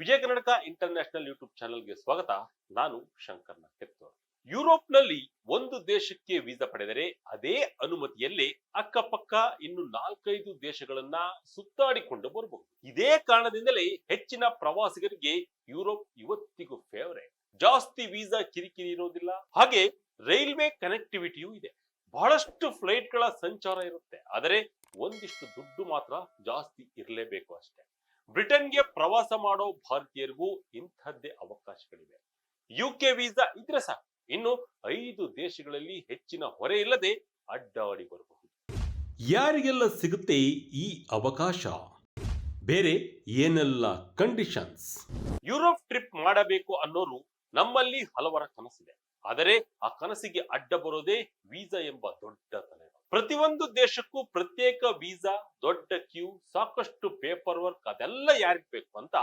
Vijaya Karnataka international YouTube ಚಾನೆಲ್ಗೆ ಸ್ವಾಗತ. ನಾನು ಶಂಕರ್ನ ಯುರೋಪ್ ಯುರೋಪ್ನಲ್ಲಿ ಒಂದು ದೇಶಕ್ಕೆ ವೀಸಾ ಪಡೆದರೆ ಅದೇ ಅನುಮತಿಯಲ್ಲಿ ಅಕ್ಕಪಕ್ಕ ಇನ್ನು ನಾಲ್ಕೈದು ದೇಶಗಳನ್ನ ಸುತ್ತಾಡಿಕೊಂಡು ಬರಬಹುದು. ಇದೇ ಕಾರಣದಿಂದಲೇ ಹೆಚ್ಚಿನ ಪ್ರವಾಸಿಗರಿಗೆ ಯುರೋಪ್ ಇವತ್ತಿಗೂ ಫೇವರೇಟ್ ಜಾಸ್ತಿ ವೀಸಾ ಕಿರಿಕಿರಿ ಇರೋದಿಲ್ಲ. ಹಾಗೆ ರೈಲ್ವೆ ಕನೆಕ್ಟಿವಿಟಿಯೂ ಇದೆ. ಬಹಳಷ್ಟು ಫ್ಲೈಟ್ಗಳ ಸಂಚಾರ ಇರುತ್ತೆ. ಆದರೆ ಒಂದಿಷ್ಟು ದುಡ್ಡು ಮಾತ್ರ ಜಾಸ್ತಿ ಇರಲೇಬೇಕು ಅಷ್ಟೇ. ಬ್ರಿಟನ್ಗೆ ಪ್ರವಾಸ ಮಾಡೋ ಭಾರತೀಯರಿಗೂ ಇಂಥದ್ದೇ ಅವಕಾಶಗಳಿವೆ. ಯುಕೆ ವೀಸಾ ಇದ್ರೆ ಸಾಕು. ಇನ್ನು ಐದು ದೇಶಗಳಲ್ಲಿ ಹೆಚ್ಚಿನ ಹೊರೆ ಇಲ್ಲದೆ ಅಡ್ಡಾಡಿ ಬರಬಹುದು. ಯಾರಿಗೆಲ್ಲ ಸಿಗುತ್ತೆ ಈ ಅವಕಾಶ? ಬೇರೆ ಏನೆಲ್ಲ ಕಂಡೀಷನ್ಸ್ ಯುರೋಪ್ ಟ್ರಿಪ್ ಮಾಡಬೇಕು ಅನ್ನೋರು ನಮ್ಮಲ್ಲಿ ಹಲವರ ಕನಸಿದೆ. ಆದರೆ ಆ ಕನಸಿಗೆ ಅಡ್ಡ ಬರೋದೇ ವೀಸಾ ಎಂಬ ದೊಡ್ಡ ತಲೆ. ಪ್ರತಿಯೊಂದು ದೇಶಕ್ಕೂ ಪ್ರತ್ಯೇಕ ವೀಸಾ, ದೊಡ್ಡ ಕ್ಯೂ, ಸಾಕಷ್ಟು ಪೇಪರ್ ವರ್ಕ್ ಅದೆಲ್ಲ ಯಾರಿಗ್ ಬೇಕು ಅಂತ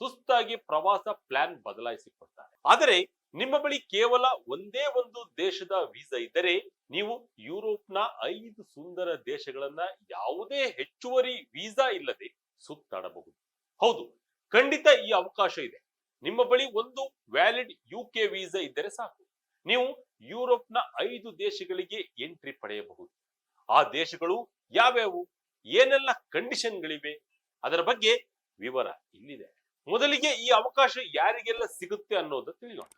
ಸುಸ್ತಾಗಿ ಪ್ರವಾಸ ಪ್ಲಾನ್ ಬದಲಾಯಿಸಿಕೊಡ್ತಾರೆ. ಆದರೆ ನಿಮ್ಮ ಬಳಿ ಕೇವಲ ಒಂದೇ ಒಂದು ದೇಶದ ವೀಸಾ ಇದ್ದರೆ ನೀವು ಯುರೋಪ್ನ ಐದು ಸುಂದರ ದೇಶಗಳನ್ನ ಯಾವುದೇ ಹೆಚ್ಚುವರಿ ವೀಸಾ ಇಲ್ಲದೆ ಸುತ್ತಾಡಬಹುದು. ಹೌದು, ಖಂಡಿತ ಈ ಅವಕಾಶ ಇದೆ. ನಿಮ್ಮ ಬಳಿ ಒಂದು ವ್ಯಾಲಿಡ್ ಯುಕೆ ವೀಸಾ ಇದ್ದರೆ ಸಾಕು. ನೀವು ಯುರೋಪ್ನ ಐದು ದೇಶಗಳಿಗೆ ಎಂಟ್ರಿ ಪಡೆಯಬಹುದು. ಆ ದೇಶಗಳು ಯಾವ್ಯಾವು? ಏನೆಲ್ಲ ಕಂಡೀಷನ್ಗಳಿವೆ? ಅದರ ಬಗ್ಗೆ ವಿವರ ಇಲ್ಲಿದೆ. ಮೊದಲಿಗೆ ಈ ಅವಕಾಶ ಯಾರಿಗೆಲ್ಲ ಸಿಗುತ್ತೆ ಅನ್ನೋದು ತಿಳಿಯೋಣ.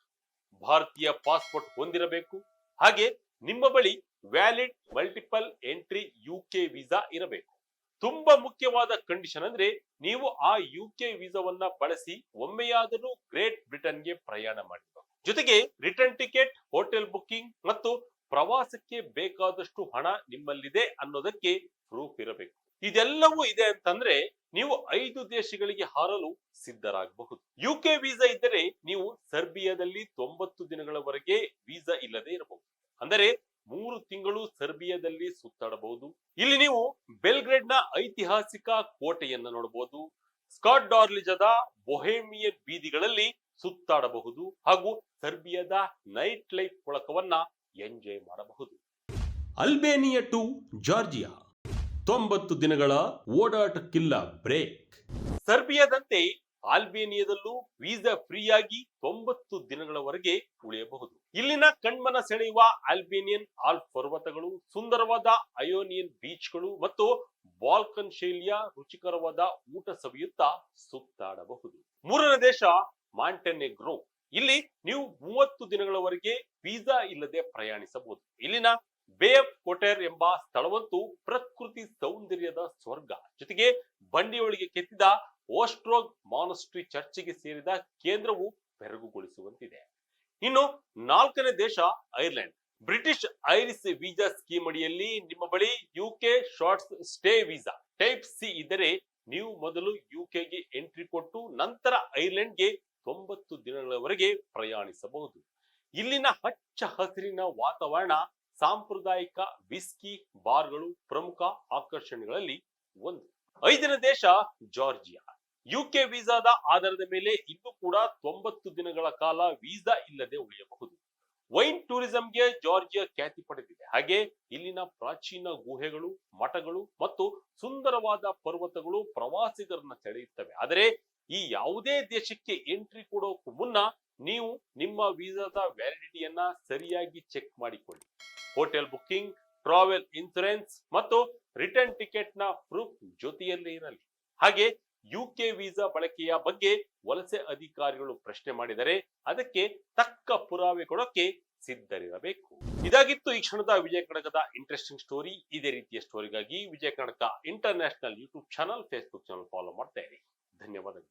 ಭಾರತೀಯ ಪಾಸ್ಪೋರ್ಟ್ ಹೊಂದಿರಬೇಕು. ಹಾಗೆ ನಿಮ್ಮ ಬಳಿ valid multiple entry UK visa ಇರಬೇಕು. ತುಂಬಾ ಮುಖ್ಯವಾದ ಕಂಡೀಷನ್ ಅಂದ್ರೆ ನೀವು ಆ ಯು ಕೆ ವೀಸಾವನ್ನ ಬಳಸಿ ಒಮ್ಮೆಯಾದರೂ ಗ್ರೇಟ್ ಬ್ರಿಟನ್ಗೆ ಪ್ರಯಾಣ ಮಾಡಬೇಕು. ಜೊತೆಗೆ ರಿಟರ್ನ್ ಟಿಕೆಟ್, ಹೋಟೆಲ್ ಬುಕ್ಕಿಂಗ್ ಮತ್ತು ಪ್ರವಾಸಕ್ಕೆ ಬೇಕಾದಷ್ಟು ಹಣ ನಿಮ್ಮಲ್ಲಿದೆ ಅನ್ನೋದಕ್ಕೆ ಪ್ರೂಫ್ ಇರಬೇಕು. ಇದೆಲ್ಲವೂ ಇದೆ ಅಂತಂದ್ರೆ ನೀವು ಐದು ದೇಶಗಳಿಗೆ ಹಾರಲು ಸಿದ್ಧರಾಗಬಹುದು. ಯುಕೆ ವೀಸಾ ಇದ್ದರೆ ನೀವು ಸರ್ಬಿಯಾದಲ್ಲಿ ತೊಂಬತ್ತು ದಿನಗಳವರೆಗೆ ವೀಸಾ ಇಲ್ಲದೆ ಇರಬಹುದು. ಅಂದರೆ ಮೂರು ತಿಂಗಳು ಸರ್ಬಿಯಾದಲ್ಲಿ ಸುತ್ತಾಡಬಹುದು. ಇಲ್ಲಿ ನೀವು ಬೆಲ್ಗ್ರೇಡ್ನ ಐತಿಹಾಸಿಕ ಕೋಟೆಯನ್ನು ನೋಡಬಹುದು. ಸ್ಕಾಟ್ ಡಾರ್ಲಿಜದ ಬೊಹೇಮಿಯನ್ ಬೀದಿಗಳಲ್ಲಿ ಸುತ್ತಾಡಬಹುದು. ಹಾಗೂ ಸರ್ಬಿಯಾದ ನೈಟ್ ಲೈಫ್ ಪೊಳಕವನ್ನ ಎಂಜಾಯ್ ಮಾಡಬಹುದು. Albania to Georgia. ತೊಂಬತ್ತು ದಿನಗಳ ಓಡಾಟಕ್ಕಿಲ್ಲ ಬ್ರೇಕ್. ಸರ್ಬಿಯಾದಂತೆ ಆಲ್ಬೇನಿಯಾದಲ್ಲೂ ವೀಸಾ ಫ್ರೀಯಾಗಿ ತೊಂಬತ್ತು ದಿನಗಳವರೆಗೆ ಉಳಿಯಬಹುದು. ಇಲ್ಲಿನ ಕಣ್ಮನ ಸೆಳೆಯುವ ಆಲ್ಬೇನಿಯನ್ ಆಲ್ ಪರ್ವತಗಳು ಸುಂದರವಾದ ಅಯೋನಿಯನ್ ಬೀಚ್ಗಳು ಮತ್ತು ಬಾಲ್ಕನ್ ಶೈಲಿಯ ರುಚಿಕರವಾದ ಊಟ ಸವಿಯುತ್ತಾ ಸುತ್ತಾಡಬಹುದು. ಮೂರನೇ ದೇಶ ಮಾಂಟೆನೆಗ್ರೋ. ಇಲ್ಲಿ ನೀವು ಮೂವತ್ತು ದಿನಗಳವರೆಗೆ ವೀಸಾ ಇಲ್ಲದೆ ಪ್ರಯಾಣಿಸಬಹುದು. ಇಲ್ಲಿನ ಬೇ ಕೊಟೇರ್ ಎಂಬ ಸ್ಥಳವಂತೂ ಪ್ರಕೃತಿ ಸೌಂದರ್ಯದ ಸ್ವರ್ಗ. ಜೊತೆಗೆ ಬಂಡಿಯೊಳಗೆ ಕೆತ್ತಿದ ಓಸ್ಟ್ರೋಗ್ ಮಾನಸ್ಟ್ರಿ ಚರ್ಚ್ಗೆ ಸೇರಿದ ಕೇಂದ್ರವು ಬೆರಗುಗೊಳಿಸುವಂತಿದೆ. ಇನ್ನು ನಾಲ್ಕನೇ ದೇಶ Ireland. British Irish visa scheme ಅಡಿಯಲ್ಲಿ ನಿಮ್ಮ ಬಳಿ UK shorts stay visa type C ಇದ್ದರೆ ನೀವು ಮೊದಲು ಯುಕೆಗೆ ಎಂಟ್ರಿ ಕೊಟ್ಟು ನಂತರ ಐರ್ಲೆಂಡ್ಗೆ ದಿನಗಳವರೆಗೆ ಪ್ರಯಾಣಿಸಬಹುದು. ಇಲ್ಲಿನ ಹಚ್ಚ ಹಸಿರಿನ ವಾತಾವರಣ, ಸಾಂಪ್ರದಾಯಿಕ ವಿಸ್ಕಿ ಬಾರ್ಗಳು ಪ್ರಮುಖ ಆಕರ್ಷಣೆಗಳಲ್ಲಿ ಒಂದು. ಐದನೇ ದೇಶ ಜಾರ್ಜಿಯಾ. ಯುಕೆ ವೀಸಾದ ಆಧಾರದ ಮೇಲೆ ಇನ್ನೂ ಕೂಡ ತೊಂಬತ್ತು ದಿನಗಳ ಕಾಲ ವೀಸಾ ಇಲ್ಲದೆ ಉಳಿಯಬಹುದು. ವೈನ್ ಟೂರಿಸಂಗೆ ಜಾರ್ಜಿಯಾ ಖ್ಯಾತಿ ಪಡೆದಿದೆ. ಹಾಗೆ ಇಲ್ಲಿನ ಪ್ರಾಚೀನ ಗುಹೆಗಳು, ಮಠಗಳು ಮತ್ತು ಸುಂದರವಾದ ಪರ್ವತಗಳು ಪ್ರವಾಸಿಗರನ್ನ ಸೆಳೆಯುತ್ತವೆ. ಆದರೆ ಈ ಯಾವುದೇ ದೇಶಕ್ಕೆ ಎಂಟ್ರಿ ಕೊಡೋಕು ಮುನ್ನ ನೀವು ನಿಮ್ಮ ವೀಸಾದ ವ್ಯಾಲಿಡಿಟಿಯನ್ನ ಸರಿಯಾಗಿ ಚೆಕ್ ಮಾಡಿಕೊಳ್ಳಿ. ಹೋಟೆಲ್ ಬುಕ್ಕಿಂಗ್ ಟ್ರಾವೆಲ್ ಇನ್ಸೂರೆನ್ಸ್ ಮತ್ತು ರಿಟರ್ನ್ ಟಿಕೆಟ್ನ ಪ್ರೂಫ್ ಜೊತೆಯಲ್ಲೇ ಇರಲಿ. ಹಾಗೆ ಯುಕೆ ವೀಸಾ ಬಳಕೆಯ ಬಗ್ಗೆ ವಲಸೆ ಅಧಿಕಾರಿಗಳು ಪ್ರಶ್ನೆ ಮಾಡಿದರೆ ಅದಕ್ಕೆ ತಕ್ಕ ಪುರಾವೆ ಕೊಡೋಕೆ ಸಿದ್ಧರಿರಬೇಕು. ಇದಾಗಿತ್ತು ಈ ಕ್ಷಣದ ವಿಜಯ ಕನಕದ ಇಂಟ್ರೆಸ್ಟಿಂಗ್ ಸ್ಟೋರಿ ಇದೇ ರೀತಿಯ ಸ್ಟೋರಿಗಾಗಿ Vijaya Kanaka international YouTube channel Facebook channel follow ಮಾಡ್ತಾ ಇರಿ. ధన్యవాదాలు